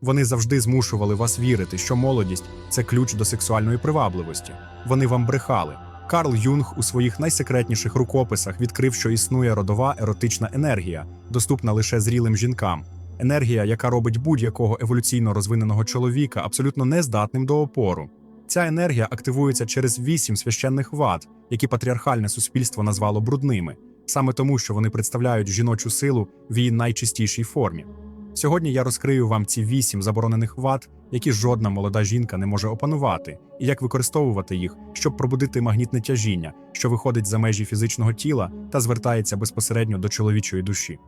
Вони завжди змушували вас вірити, що молодість це ключ до сексуальної привабливості. Вони вам брехали. Карл Юнг у своїх найсекретніших рукописах відкрив, що існує родова еротична енергія, доступна лише зрілим жінкам. Енергія, яка робить будь-якого еволюційно розвиненого чоловіка абсолютно нездатним до опору. Ця енергія активується через вісім священних вад, які патріархальне суспільство назвало брудними, саме тому, що вони представляють жіночу силу в її найчистішій формі. Сьогодні я розкрию вам ці вісім заборонених вад, які жодна молода жінка не може опанувати, і як використовувати їх, щоб пробудити магнітне тяжіння, що виходить за межі фізичного тіла та звертається безпосередньо до чоловічої душі.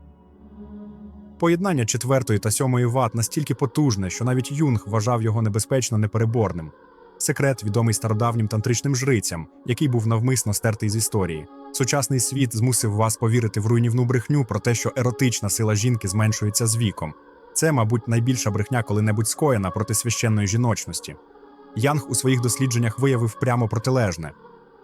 Поєднання четвертої та сьомої вад настільки потужне, що навіть Юнг вважав його небезпечно непереборним. Секрет відомий стародавнім тантричним жрицям, який був навмисно стертий з історії. Сучасний світ змусив вас повірити в руйнівну брехню про те, що еротична сила жінки зменшується з віком. Це, мабуть, найбільша брехня коли-небудь скоєна проти священної жіночності. Янг у своїх дослідженнях виявив прямо протилежне.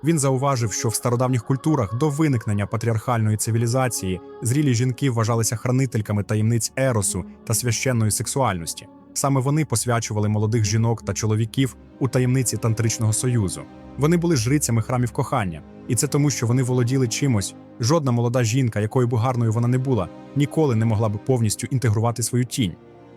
Він зауважив, що в стародавніх культурах до виникнення патріархальної цивілізації зрілі жінки вважалися хранительками таємниць еросу та священної сексуальності. Саме вони посвячували молодих жінок та чоловіків у таємниці тантричного союзу. Вони були жрицями храмів кохання, і це тому, що вони володіли чимось. Жодна молода жінка, якою б гарною вона не була, ніколи не могла б повністю інтегрувати свою тінь.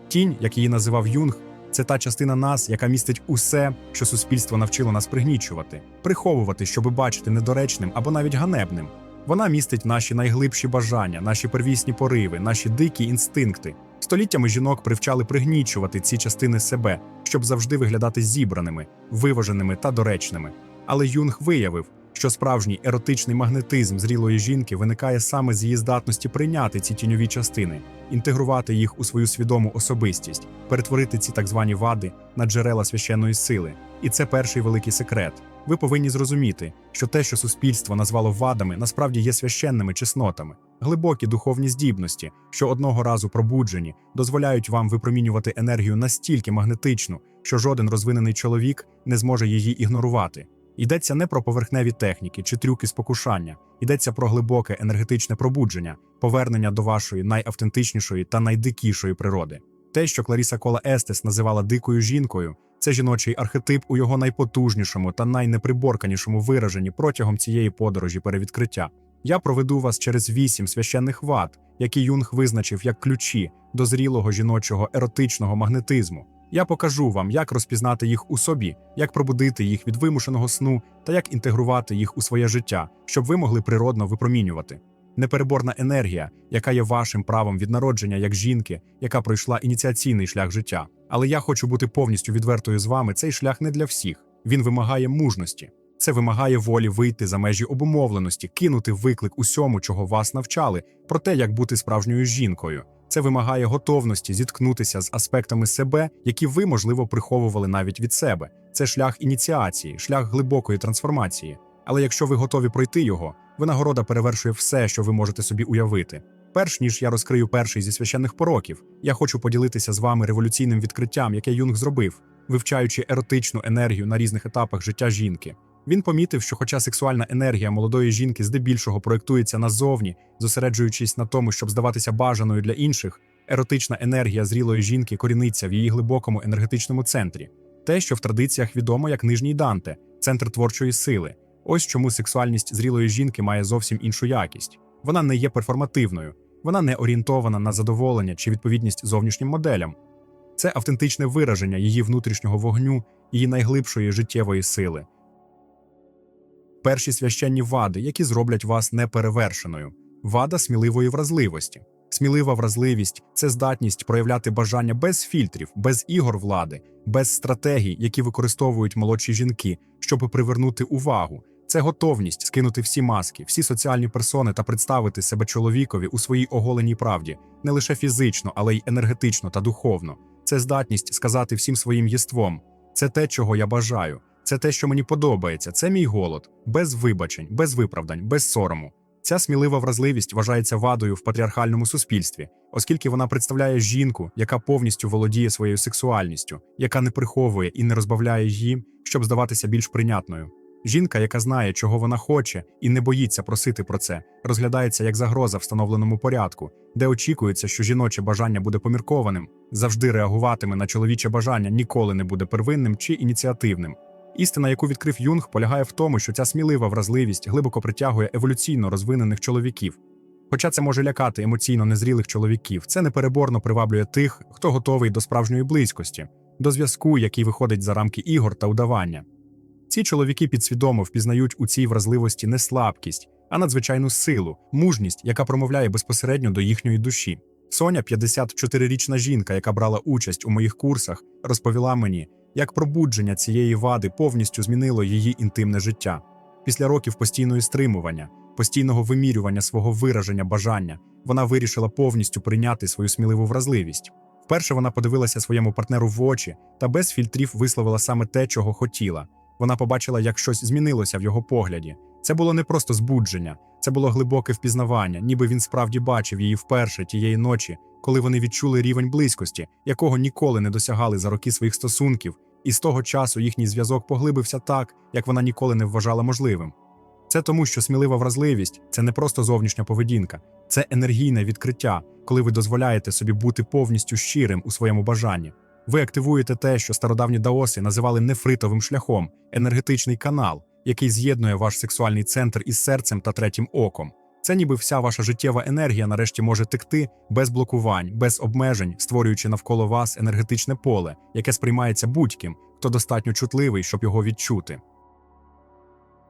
Тінь, як її називав Юнг, це та частина нас, яка містить усе, що суспільство навчило нас пригнічувати, приховувати, щоби бачити недоречним або навіть ганебним. Вона містить наші найглибші бажання, наші первісні пориви, наші дикі інстинкти. Століттями жінок привчали пригнічувати ці частини себе, щоб завжди виглядати зібраними, виваженими та доречними. Але Юнг виявив, що справжній еротичний магнетизм зрілої жінки виникає саме з її здатності прийняти ці тіньові частини, інтегрувати їх у свою свідому особистість, перетворити ці так звані вади на джерела священної сили. І це перший великий секрет. Ви повинні зрозуміти, що те, що суспільство назвало вадами, насправді є священними чеснотами, глибокі духовні здібності, що одного разу пробуджені, дозволяють вам випромінювати енергію настільки магнетичну, що жоден розвинений чоловік не зможе її ігнорувати. Йдеться не про поверхневі техніки чи трюки спокушання, йдеться про глибоке енергетичне пробудження, повернення до вашої найавтентичнішої та найдикішої природи. Те, що Кларіса Кола Естес називала дикою жінкою, це жіночий архетип у його найпотужнішому та найнеприборканішому вираженні протягом цієї подорожі перевідкриття. Я проведу вас через вісім священних вад, які Юнг визначив як ключі до зрілого жіночого еротичного магнетизму. Я покажу вам, як розпізнати їх у собі, як пробудити їх від вимушеного сну та як інтегрувати їх у своє життя, щоб ви могли природно випромінювати. Непереборна енергія, яка є вашим правом від народження як жінки, яка пройшла ініціаційний шлях життя. Але я хочу бути повністю відвертою з вами. Цей шлях не для всіх. Він вимагає мужності. Це вимагає волі вийти за межі обумовленості, кинути виклик усьому, чого вас навчали, про те, як бути справжньою жінкою. Це вимагає готовності зіткнутися з аспектами себе, які ви, можливо, приховували навіть від себе. Це шлях ініціації, шлях глибокої трансформації. Але якщо ви готові пройти його, винагорода перевершує все, що ви можете собі уявити. Перш ніж я розкрию перший зі священних пороків, я хочу поділитися з вами революційним відкриттям, яке Юнг зробив, вивчаючи еротичну енергію на різних етапах життя жінки. Він помітив, що, хоча сексуальна енергія молодої жінки здебільшого проєктується назовні, зосереджуючись на тому, щоб здаватися бажаною для інших, еротична енергія зрілої жінки коріниться в її глибокому енергетичному центрі, те, що в традиціях відомо як нижній Данте, центр творчої сили. Ось чому сексуальність зрілої жінки має зовсім іншу якість. Вона не є перформативною, вона не орієнтована на задоволення чи відповідність зовнішнім моделям. Це автентичне вираження її внутрішнього вогню, її найглибшої життєвої сили. Перші священні вади, які зроблять вас неперевершеною. Вада сміливої вразливості. Смілива вразливість це здатність проявляти бажання без фільтрів, без ігор влади, без стратегій, які використовують молодші жінки, щоб привернути увагу. Це готовність скинути всі маски, всі соціальні персони та представити себе чоловікові у своїй оголеній правді, не лише фізично, але й енергетично та духовно. Це здатність сказати всім своїм єством: це те, чого я бажаю, це те, що мені подобається, це мій голод, без вибачень, без виправдань, без сорому. Ця смілива вразливість вважається вадою в патріархальному суспільстві, оскільки вона представляє жінку, яка повністю володіє своєю сексуальністю, яка не приховує і не розбавляє її, щоб здаватися більш прийнятною. Жінка, яка знає, чого вона хоче, і не боїться просити про це, розглядається як загроза встановленому порядку, де очікується, що жіноче бажання буде поміркованим, завжди реагуватиме на чоловіче бажання, ніколи не буде первинним чи ініціативним. Істина, яку відкрив Юнг, полягає в тому, що ця смілива вразливість глибоко притягує еволюційно розвинених чоловіків. Хоча це може лякати емоційно незрілих чоловіків, це непереборно приваблює тих, хто готовий до справжньої близькості, до зв'язку, який виходить за рамки ігор та удавання. Ці чоловіки підсвідомо впізнають у цій вразливості не слабкість, а надзвичайну силу, мужність, яка промовляє безпосередньо до їхньої душі. Соня, 54-річна жінка, яка брала участь у моїх курсах, розповіла мені, як пробудження цієї вади повністю змінило її інтимне життя. Після років постійної стримування, постійного вимірювання свого вираження бажання, вона вирішила повністю прийняти свою сміливу вразливість. Вперше вона подивилася своєму партнеру в очі та без фільтрів висловила саме те, чого хотіла. Вона побачила, як щось змінилося в його погляді. Це було не просто збудження, це було глибоке впізнавання, ніби він справді бачив її вперше тієї ночі, коли вони відчули рівень близькості, якого ніколи не досягали за роки своїх стосунків, і з того часу їхній зв'язок поглибився так, як вона ніколи не вважала можливим. Це тому, що смілива вразливість це не просто зовнішня поведінка, це енергійне відкриття, коли ви дозволяєте собі бути повністю щирим у своєму бажанні. Ви активуєте те, що стародавні даоси називали нефритовим шляхом, енергетичний канал, який з'єднує ваш сексуальний центр із серцем та третім оком. Це ніби вся ваша життєва енергія нарешті може текти без блокувань, без обмежень, створюючи навколо вас енергетичне поле, яке сприймається будь-ким, хто достатньо чутливий, щоб його відчути.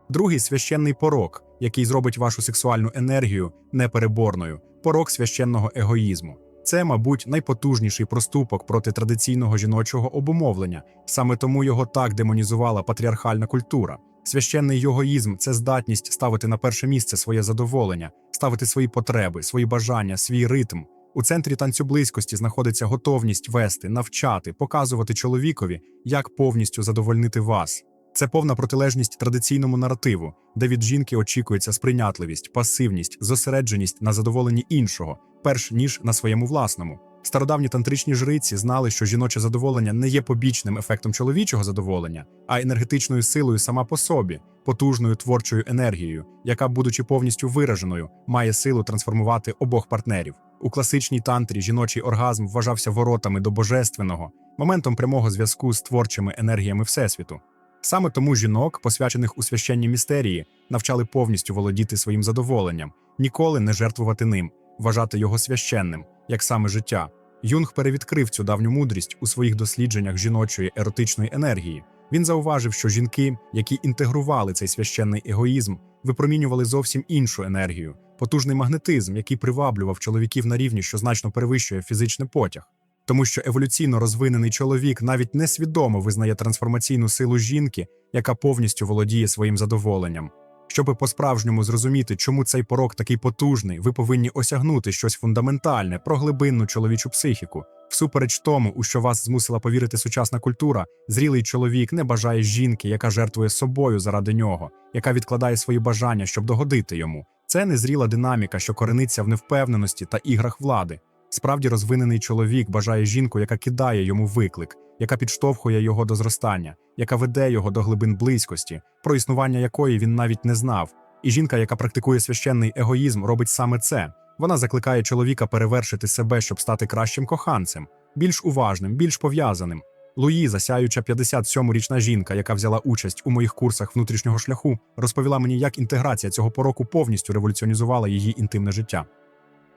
Другий священний порок, який зробить вашу сексуальну енергію непереборною, порок священного егоїзму. Це, мабуть, найпотужніший проступок проти традиційного жіночого обумовлення, саме тому його так демонізувала патріархальна культура. Священний йогоїзм це здатність ставити на перше місце своє задоволення, ставити свої потреби, свої бажання, свій ритм. У центрі танцю близькості знаходиться готовність вести, навчати, показувати чоловікові, як повністю задовольнити вас. Це повна протилежність традиційному наративу, де від жінки очікується сприйнятливість, пасивність, зосередженість на задоволенні іншого, перш ніж на своєму власному. Стародавні тантричні жриці знали, що жіноче задоволення не є побічним ефектом чоловічого задоволення, а енергетичною силою сама по собі, потужною творчою енергією, яка, будучи повністю вираженою, має силу трансформувати обох партнерів. У класичній тантрі жіночий оргазм вважався воротами до божественного, моментом прямого зв'язку з творчими енергіями Всесвіту. Саме тому жінок, посвячених у священні містерії, навчали повністю володіти своїм задоволенням, ніколи не жертвувати ним, вважати його священним, як саме життя. Юнг перевідкрив цю давню мудрість у своїх дослідженнях жіночої еротичної енергії. Він зауважив, що жінки, які інтегрували цей священний егоїзм, випромінювали зовсім іншу енергію, потужний магнетизм, який приваблював чоловіків на рівні, що значно перевищує фізичний потяг. Тому що еволюційно розвинений чоловік навіть несвідомо визнає трансформаційну силу жінки, яка повністю володіє своїм задоволенням. Щоби по-справжньому зрозуміти, чому цей порок такий потужний, ви повинні осягнути щось фундаментальне про глибинну чоловічу психіку. Всупереч тому, у що вас змусила повірити сучасна культура, зрілий чоловік не бажає жінки, яка жертвує собою заради нього, яка відкладає свої бажання, щоб догодити йому. Це незріла динаміка, що корениться в невпевненості та іграх влади. Справді розвинений чоловік бажає жінку, яка кидає йому виклик, яка підштовхує його до зростання, яка веде його до глибин близькості, про існування якої він навіть не знав. І жінка, яка практикує священний егоїзм, робить саме це. Вона закликає чоловіка перевершити себе, щоб стати кращим коханцем, більш уважним, більш пов'язаним. Луїза, сяюча 57-річна жінка, яка взяла участь у моїх курсах внутрішнього шляху, розповіла мені, як інтеграція цього пороку повністю революціонізувала її інтимне життя.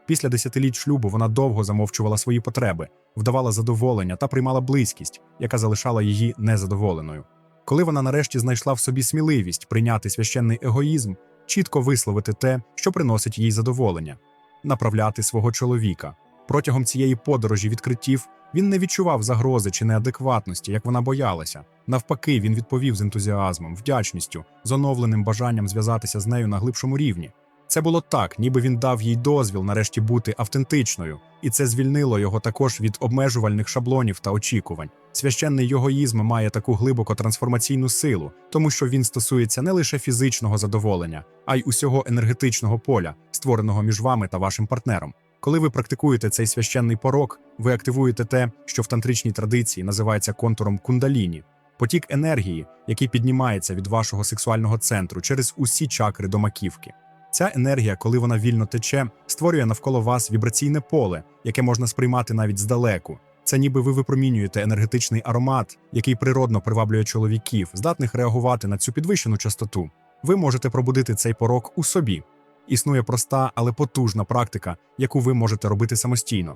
Після десятиліть шлюбу вона довго замовчувала свої потреби, вдавала задоволення та приймала близькість, яка залишала її незадоволеною. Коли вона нарешті знайшла в собі сміливість прийняти священний егоїзм, чітко висловити те, що приносить їй задоволення, направляти свого чоловіка. Протягом цієї подорожі відкриттів він не відчував загрози чи неадекватності, як вона боялася. Навпаки, він відповів з ентузіазмом, вдячністю, з оновленим бажанням зв'язатися з нею на глибшому рівні. Це було так, ніби він дав їй дозвіл нарешті бути автентичною, і це звільнило його також від обмежувальних шаблонів та очікувань. Священний йогоїзм має таку глибоко трансформаційну силу, тому що він стосується не лише фізичного задоволення, а й усього енергетичного поля, створеного між вами та вашим партнером. Коли ви практикуєте цей священний порок, ви активуєте те, що в тантричній традиції називається контуром кундаліні. потік енергії, який піднімається від вашого сексуального центру через усі чакри до маківки. Ця енергія, коли вона вільно тече, створює навколо вас вібраційне поле, яке можна сприймати навіть здалеку. Це ніби ви випромінюєте енергетичний аромат, який природно приваблює чоловіків, здатних реагувати на цю підвищену частоту. Ви можете пробудити цей порок у собі. Існує проста, але потужна практика, яку ви можете робити самостійно.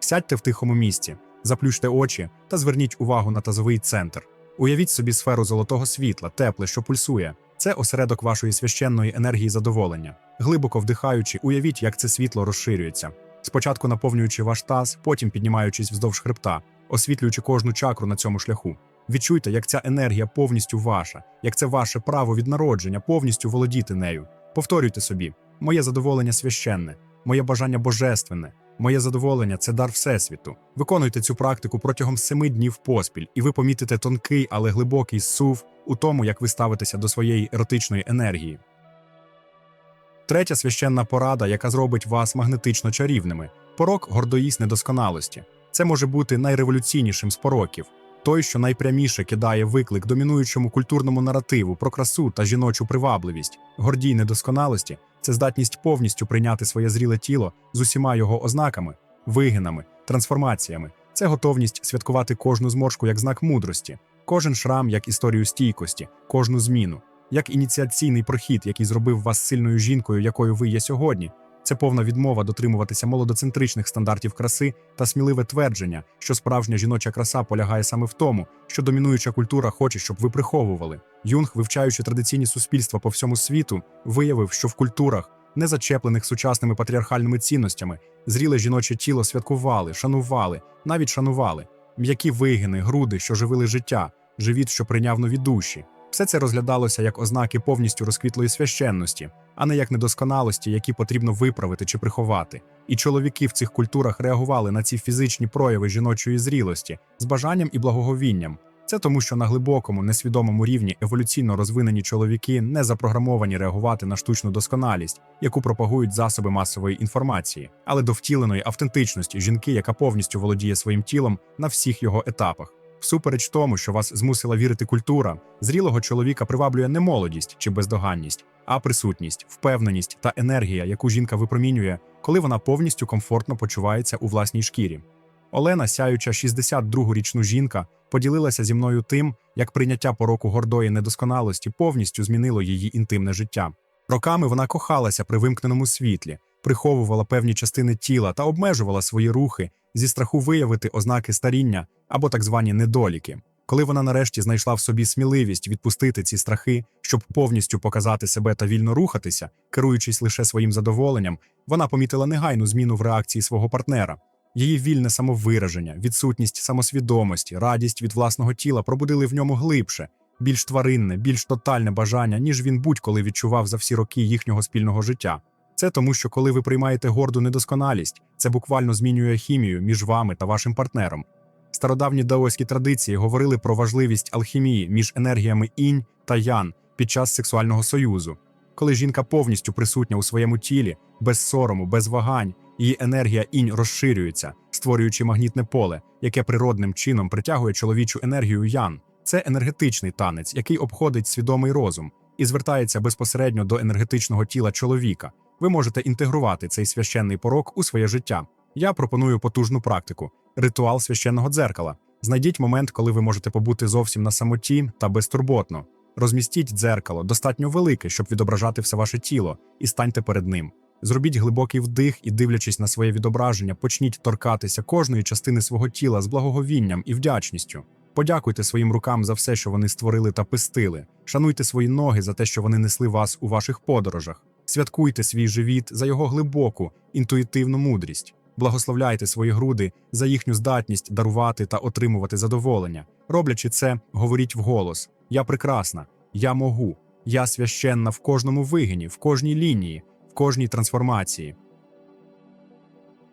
Сядьте в тихому місці, заплющте очі та зверніть увагу на тазовий центр. Уявіть собі сферу золотого світла, тепле, що пульсує. Це осередок вашої священної енергії задоволення. Глибоко вдихаючи, уявіть, як це світло розширюється. Спочатку наповнюючи ваш таз, потім піднімаючись вздовж хребта, освітлюючи кожну чакру на цьому шляху. Відчуйте, як ця енергія повністю ваша, як це ваше право від народження повністю володіти нею. Повторюйте собі: моє задоволення священне, моє бажання божественне, моє задоволення це дар Всесвіту. Виконуйте цю практику протягом семи днів поспіль, і ви помітите тонкий, але глибокий сув у тому, як ви ставитеся до своєї еротичної енергії. Третя священна порада, яка зробить вас магнетично чарівними порок гордоїсть недосконалості. Це може бути найреволюційнішим з пороків, той, що найпряміше кидає виклик домінуючому культурному наративу про красу та жіночу привабливість. Гордій недосконалості це здатність повністю прийняти своє зріле тіло з усіма його ознаками, вигинами, трансформаціями. Це готовність святкувати кожну зморшку як знак мудрості, кожен шрам як історію стійкості, кожну зміну, як ініціаційний прохід, який зробив вас сильною жінкою, якою ви є сьогодні. Це повна відмова дотримуватися молодоцентричних стандартів краси та сміливе твердження, що справжня жіноча краса полягає саме в тому, що домінуюча культура хоче, щоб ви приховували. Юнг, вивчаючи традиційні суспільства по всьому світу, виявив, що в культурах, не зачеплених сучасними патріархальними цінностями, зріле жіноче тіло святкували, шанували, навіть шанували, м'які вигини, груди, що живили життя, живіт, що прийняв нові душі. Все це розглядалося як ознаки повністю розквітлої священності, а не як недосконалості, які потрібно виправити чи приховати. І чоловіки в цих культурах реагували на ці фізичні прояви жіночої зрілості з бажанням і благоговінням. Це тому, що на глибокому, несвідомому рівні еволюційно розвинені чоловіки не запрограмовані реагувати на штучну досконалість, яку пропагують засоби масової інформації, але до втіленої автентичності жінки, яка повністю володіє своїм тілом на всіх його етапах. Всупереч тому, що вас змусила вірити культура, зрілого чоловіка приваблює не молодість чи бездоганність, а присутність, впевненість та енергія, яку жінка випромінює, коли вона повністю комфортно почувається у власній шкірі. Олена, сяюча 62-річну жінка, поділилася зі мною тим, як прийняття пороку гордої недосконалості повністю змінило її інтимне життя. Роками вона кохалася при вимкненому світлі, приховувала певні частини тіла та обмежувала свої рухи зі страху виявити ознаки старіння або так звані недоліки. Коли вона нарешті знайшла в собі сміливість відпустити ці страхи, щоб повністю показати себе та вільно рухатися, керуючись лише своїм задоволенням, вона помітила негайну зміну в реакції свого партнера. Її вільне самовираження, відсутність самосвідомості, радість від власного тіла пробудили в ньому глибше, більш тваринне, більш тотальне бажання, ніж він будь-коли відчував за всі роки їхнього спільного життя. Це тому, що коли ви приймаєте горду недосконалість, це буквально змінює хімію між вами та вашим партнером. Стародавні даоські традиції говорили про важливість алхімії між енергіями інь та ян під час сексуального союзу. Коли жінка повністю присутня у своєму тілі, без сорому, без вагань, її енергія інь розширюється, створюючи магнітне поле, яке природним чином притягує чоловічу енергію ян. Це енергетичний танець, який обходить свідомий розум і звертається безпосередньо до енергетичного тіла чоловіка. Ви можете інтегрувати цей священний порок у своє життя. Я пропоную потужну практику ритуал священного дзеркала. Знайдіть момент, коли ви можете побути зовсім на самоті та безтурботно. Розмістіть дзеркало достатньо велике, щоб відображати все ваше тіло, і станьте перед ним. Зробіть глибокий вдих і, дивлячись на своє відображення, почніть торкатися кожної частини свого тіла з благоговінням і вдячністю. Подякуйте своїм рукам за все, що вони створили та пестили. Шануйте свої ноги за те, що вони несли вас у ваших подорожах. Святкуйте свій живіт за його глибоку, інтуїтивну мудрість. Благословляйте свої груди за їхню здатність дарувати та отримувати задоволення. Роблячи це, говоріть вголос: Я прекрасна, я можу, я священна в кожному вигині, в кожній лінії, в кожній трансформації.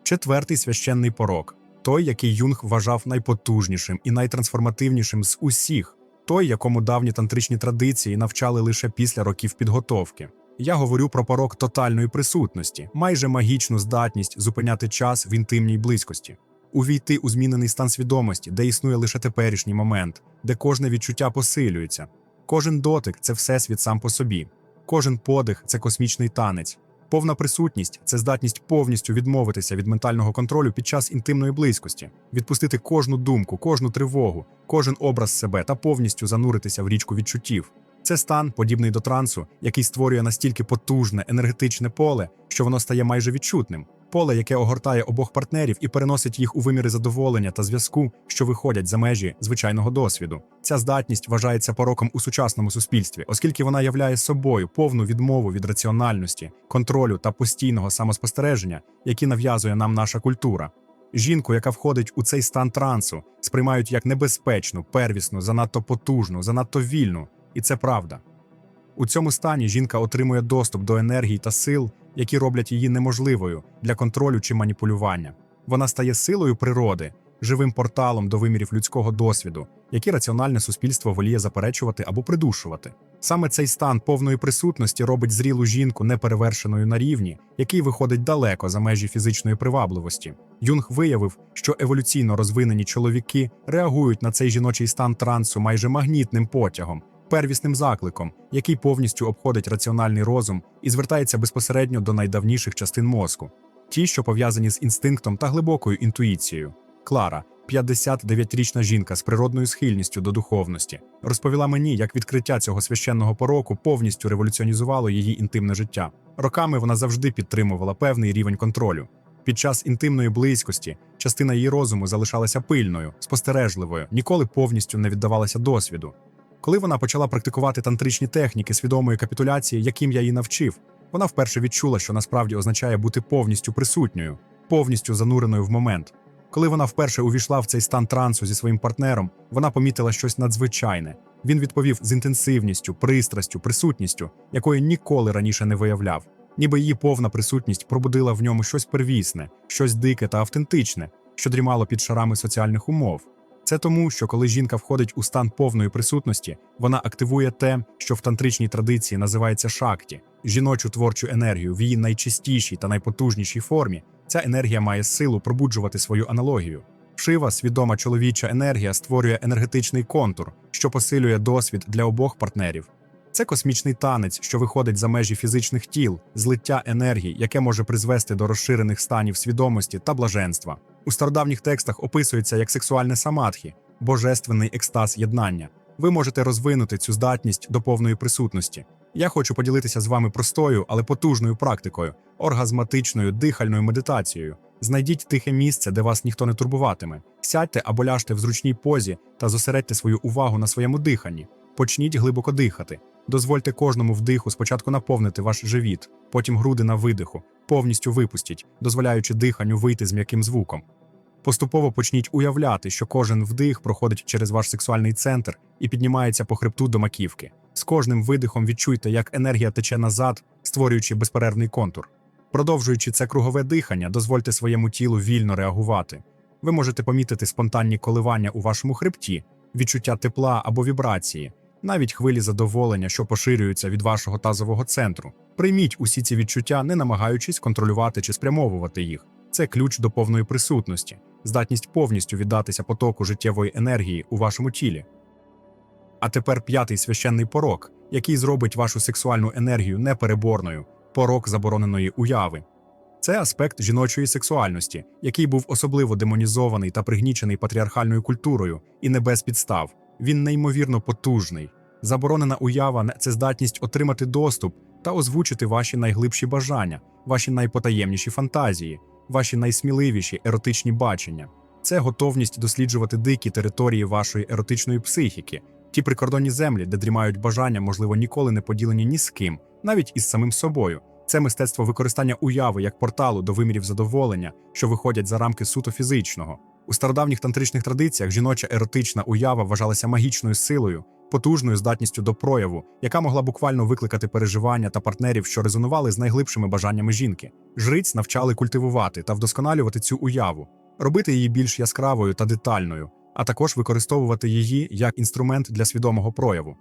Четвертий священний порок той, який Юнг вважав найпотужнішим і найтрансформативнішим з усіх, той, якому давні тантричні традиції навчали лише після років підготовки. Я говорю про порок тотальної присутності, майже магічну здатність зупиняти час в інтимній близькості. увійти у змінений стан свідомості, де існує лише теперішній момент, де кожне відчуття посилюється. Кожен дотик це всесвіт сам по собі, кожен подих це космічний танець. Повна присутність це здатність повністю відмовитися від ментального контролю під час інтимної близькості, відпустити кожну думку, кожну тривогу, кожен образ себе та повністю зануритися в річку відчуттів. Це стан, подібний до трансу, який створює настільки потужне енергетичне поле, що воно стає майже відчутним. Поле, яке огортає обох партнерів і переносить їх у виміри задоволення та зв'язку, що виходять за межі звичайного досвіду. Ця здатність вважається пороком у сучасному суспільстві, оскільки вона являє собою повну відмову від раціональності, контролю та постійного самоспостереження, які нав'язує нам наша культура. Жінку, яка входить у цей стан трансу, сприймають як небезпечну, первісну, занадто потужну, занадто вільну, і це правда. У цьому стані жінка отримує доступ до енергії та сил, які роблять її неможливою для контролю чи маніпулювання. Вона стає силою природи, живим порталом до вимірів людського досвіду, які раціональне суспільство воліє заперечувати або придушувати. Саме цей стан повної присутності робить зрілу жінку неперевершеною на рівні, який виходить далеко за межі фізичної привабливості. Юнг виявив, що еволюційно розвинені чоловіки реагують на цей жіночий стан трансу майже магнітним потягом, первісним закликом, який повністю обходить раціональний розум і звертається безпосередньо до найдавніших частин мозку, ті, що пов'язані з інстинктом та глибокою інтуїцією. Клара, 59-річна жінка з природною схильністю до духовності, розповіла мені, як відкриття цього священного пороку повністю революціонізувало її інтимне життя. Роками вона завжди підтримувала певний рівень контролю. Під час інтимної близькості частина її розуму залишалася пильною, спостережливою, ніколи повністю не віддавалася досвіду. Коли вона почала практикувати тантричні техніки свідомої капітуляції, яким я її навчив, вона вперше відчула, що насправді означає бути повністю присутньою, повністю зануреною в момент. Коли вона вперше увійшла в цей стан трансу зі своїм партнером, вона помітила щось надзвичайне. Він відповів з інтенсивністю, пристрастю, присутністю, якої ніколи раніше не виявляв. Ніби її повна присутність пробудила в ньому щось первісне, щось дике та автентичне, що дрімало під шарами соціальних умов. Це тому, що коли жінка входить у стан повної присутності, вона активує те, що в тантричній традиції називається шакті, жіночу творчу енергію в її найчистішій та найпотужнішій формі. Ця енергія має силу пробуджувати свою аналогію. Шива, свідома чоловіча енергія, створює енергетичний контур, що посилює досвід для обох партнерів. Це космічний танець, що виходить за межі фізичних тіл, злиття енергій, яке може призвести до розширених станів свідомості та блаженства. У стародавніх текстах описується як сексуальне самадхі, божественний екстаз єднання. Ви можете розвинути цю здатність до повної присутності. Я хочу поділитися з вами простою, але потужною практикою, оргазматичною дихальною медитацією. Знайдіть тихе місце, де вас ніхто не турбуватиме. Сядьте або ляжте в зручній позі та зосередьте свою увагу на своєму диханні. Почніть глибоко дихати. Дозвольте кожному вдиху спочатку наповнити ваш живіт, потім груди на видиху, повністю випустіть, дозволяючи диханню вийти з м'яким звуком. Поступово почніть уявляти, що кожен вдих проходить через ваш сексуальний центр і піднімається по хребту до маківки. З кожним видихом відчуйте, як енергія тече назад, створюючи безперервний контур. Продовжуючи це кругове дихання, дозвольте своєму тілу вільно реагувати. Ви можете помітити спонтанні коливання у вашому хребті, відчуття тепла або вібрації, навіть хвилі задоволення, що поширюються від вашого тазового центру. Прийміть усі ці відчуття, не намагаючись контролювати чи спрямовувати їх. Це ключ до повної присутності, здатність повністю віддатися потоку життєвої енергії у вашому тілі. А тепер п'ятий священний порок, який зробить вашу сексуальну енергію непереборною порок забороненої уяви. Це аспект жіночої сексуальності, який був особливо демонізований та пригнічений патріархальною культурою і не без підстав. Він неймовірно потужний. Заборонена уява це здатність отримати доступ та озвучити ваші найглибші бажання, ваші найпотаємніші фантазії, ваші найсміливіші еротичні бачення. Це готовність досліджувати дикі території вашої еротичної психіки, ті прикордонні землі, де дрімають бажання, можливо, ніколи не поділені ні з ким, навіть із самим собою. Це мистецтво використання уяви як порталу до вимірів задоволення, що виходять за рамки суто фізичного. У стародавніх тантричних традиціях жіноча еротична уява вважалася магічною силою, потужною здатністю до прояву, яка могла буквально викликати переживання та партнерів, що резонували з найглибшими бажаннями жінки. Жриць навчали культивувати та вдосконалювати цю уяву, робити її більш яскравою та детальною, а також використовувати її як інструмент для свідомого прояву.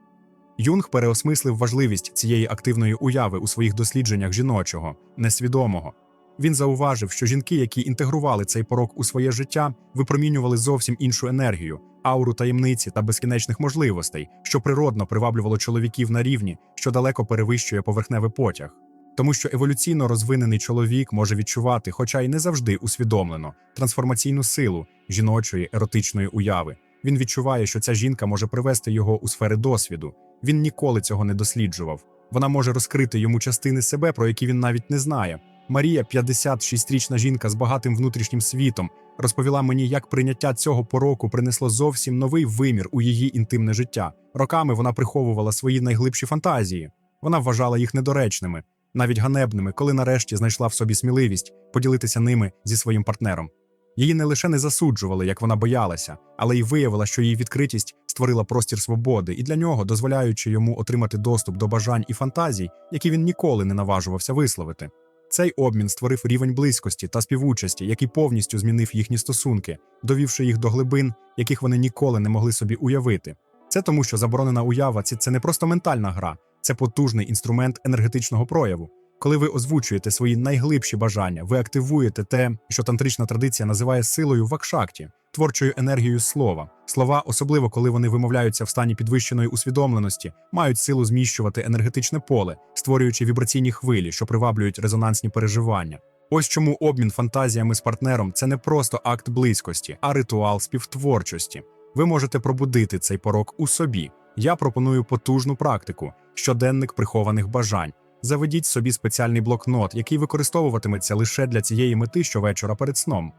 Юнг переосмислив важливість цієї активної уяви у своїх дослідженнях жіночого, несвідомого. Він зауважив, що жінки, які інтегрували цей порок у своє життя, випромінювали зовсім іншу енергію, ауру таємниці та безкінечних можливостей, що природно приваблювало чоловіків на рівні, що далеко перевищує поверхневий потяг. Тому що еволюційно розвинений чоловік може відчувати, хоча й не завжди усвідомлено, трансформаційну силу жіночої еротичної уяви. Він відчуває, що ця жінка може привести його у сфери досвіду. Він ніколи цього не досліджував. Вона може розкрити йому частини себе, про які він навіть не знає. Марія, 56-річна жінка з багатим внутрішнім світом, розповіла мені, як прийняття цього пороку принесло зовсім новий вимір у її інтимне життя. Роками вона приховувала свої найглибші фантазії. Вона вважала їх недоречними, навіть ганебними, коли нарешті знайшла в собі сміливість поділитися ними зі своїм партнером. Її не лише не засуджували, як вона боялася, але й виявила, що її відкритість створила простір свободи і для нього, дозволяючи йому отримати доступ до бажань і фантазій, які він ніколи не наважувався висловити. Цей обмін створив рівень близькості та співучасті, який повністю змінив їхні стосунки, довівши їх до глибин, яких вони ніколи не могли собі уявити. Це тому, що заборонена уява це, не просто ментальна гра, це потужний інструмент енергетичного прояву. Коли ви озвучуєте свої найглибші бажання, ви активуєте те, що тантрична традиція називає силою вакшакті, творчою енергією слова. Слова, особливо коли вони вимовляються в стані підвищеної усвідомленості, мають силу зміщувати енергетичне поле, створюючи вібраційні хвилі, що приваблюють резонансні переживання. Ось чому обмін фантазіями з партнером це не просто акт близькості, а ритуал співтворчості. Ви можете пробудити цей порок у собі. Я пропоную потужну практику щоденник прихованих бажань. Заведіть собі спеціальний блокнот, який використовуватиметься лише для цієї мети щовечора перед сном.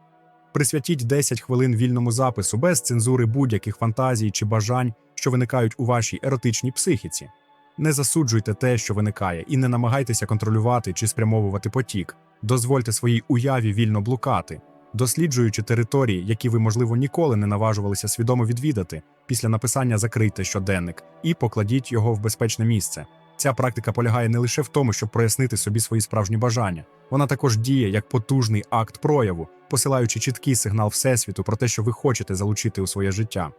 Присвятіть 10 хвилин вільному запису без цензури будь-яких фантазій чи бажань, що виникають у вашій еротичній психіці. Не засуджуйте те, що виникає, і не намагайтеся контролювати чи спрямовувати потік. Дозвольте своїй уяві вільно блукати, досліджуючи території, які ви, можливо, ніколи не наважувалися свідомо відвідати. Після написання закрийте щоденник і покладіть його в безпечне місце. Ця практика полягає не лише в тому, щоб прояснити собі свої справжні бажання. Вона також діє як потужний акт прояву, посилаючи чіткий сигнал Всесвіту про те, що ви хочете залучити у своє життя.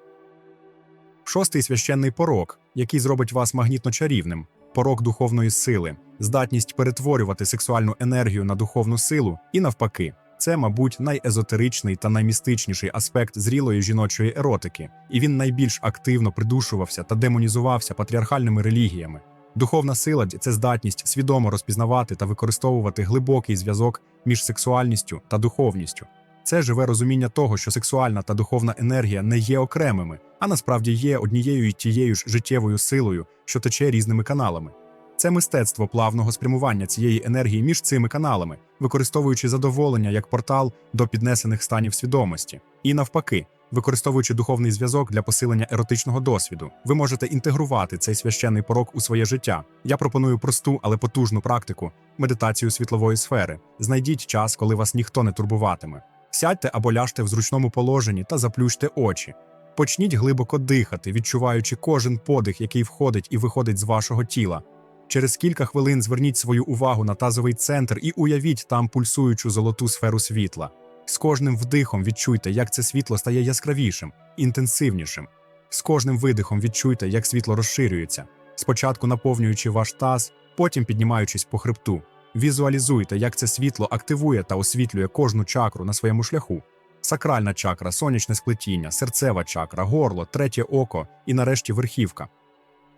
Шостий священний порок, який зробить вас магнітно чарівним, порок духовної сили, здатність перетворювати сексуальну енергію на духовну силу і навпаки. Це, мабуть, найезотеричний та наймістичніший аспект зрілої жіночої еротики, і він найбільш активно придушувався та демонізувався патріархальними релігіями. Духовна сила це здатність свідомо розпізнавати та використовувати глибокий зв'язок між сексуальністю та духовністю. Це живе розуміння того, що сексуальна та духовна енергія не є окремими, а насправді є однією і тією ж життєвою силою, що тече різними каналами. Це мистецтво плавного спрямування цієї енергії між цими каналами, використовуючи задоволення як портал до піднесених станів свідомості, і навпаки, використовуючи духовний зв'язок для посилення еротичного досвіду, ви можете інтегрувати цей священний порок у своє життя. Я пропоную просту, але потужну практику медитацію світлової сфери. Знайдіть час, коли вас ніхто не турбуватиме. Сядьте або ляжте в зручному положенні та заплющте очі. Почніть глибоко дихати, відчуваючи кожен подих, який входить і виходить з вашого тіла. Через кілька хвилин зверніть свою увагу на тазовий центр і уявіть там пульсуючу золоту сферу світла. З кожним вдихом відчуйте, як це світло стає яскравішим, інтенсивнішим. З кожним видихом відчуйте, як світло розширюється, спочатку наповнюючи ваш таз, потім піднімаючись по хребту. Візуалізуйте, як це світло активує та освітлює кожну чакру на своєму шляху. Сакральна чакра, сонячне сплетіння, серцева чакра, горло, третє око і нарешті верхівка.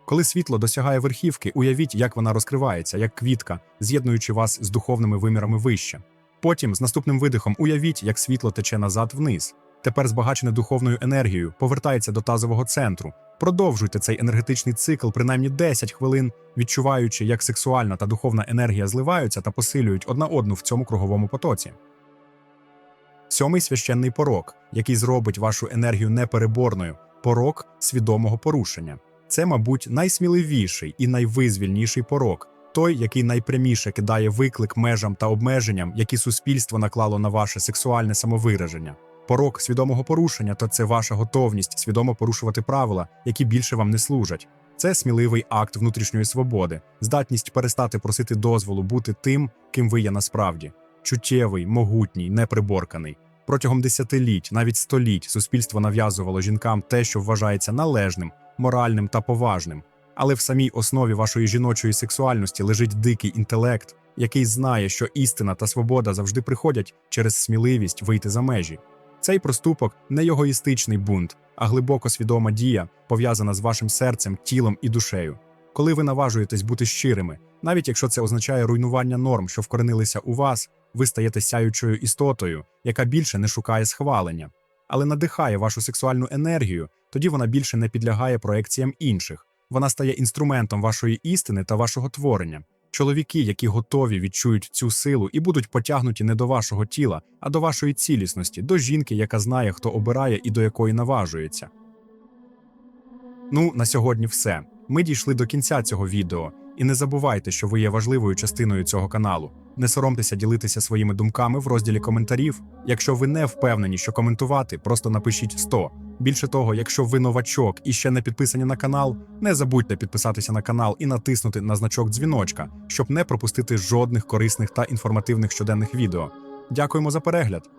Коли світло досягає верхівки, уявіть, як вона розкривається, як квітка, з'єднуючи вас з духовними вимірами вище. Потім, з наступним видихом, уявіть, як світло тече назад вниз. Тепер, збагачене духовною енергією, повертається до тазового центру. Продовжуйте цей енергетичний цикл принаймні 10 хвилин, відчуваючи, як сексуальна та духовна енергія зливаються та посилюють одна одну в цьому круговому потоці. Сьомий священний порок, який зробить вашу енергію непереборною, порок свідомого порушення. Це, мабуть, найсміливіший і найвизвільніший порок, той, який найпряміше кидає виклик межам та обмеженням, які суспільство наклало на ваше сексуальне самовираження. Порок свідомого порушення то це ваша готовність свідомо порушувати правила, які більше вам не служать. Це сміливий акт внутрішньої свободи, здатність перестати просити дозволу бути тим, ким ви є насправді чуттєвий, могутній, неприборканий. Протягом десятиліть, навіть століть, суспільство нав'язувало жінкам те, що вважається належним, моральним та поважним. Але в самій основі вашої жіночої сексуальності лежить дикий інтелект, який знає, що істина та свобода завжди приходять через сміливість вийти за межі. Цей проступок не егоїстичний бунт, а глибоко свідома дія, пов'язана з вашим серцем, тілом і душею. Коли ви наважуєтесь бути щирими, навіть якщо це означає руйнування норм, що вкоренилися у вас, ви стаєте сяючою істотою, яка більше не шукає схвалення, але надихає вашу сексуальну енергію, тоді вона більше не підлягає проекціям інших. Вона стає інструментом вашої істини та вашого творення. Чоловіки, які готові відчують цю силу і будуть потягнуті не до вашого тіла, а до вашої цілісності, до жінки, яка знає, хто обирає і до якої наважується. Ну, на сьогодні все. Ми дійшли до кінця цього відео. І не забувайте, що ви є важливою частиною цього каналу. Не соромтеся ділитися своїми думками в розділі коментарів. Якщо ви не впевнені, що коментувати, просто напишіть 100. Більше того, якщо ви новачок і ще не підписані на канал, не забудьте підписатися на канал і натиснути на значок дзвіночка, щоб не пропустити жодних корисних та інформативних щоденних відео. Дякуємо за перегляд!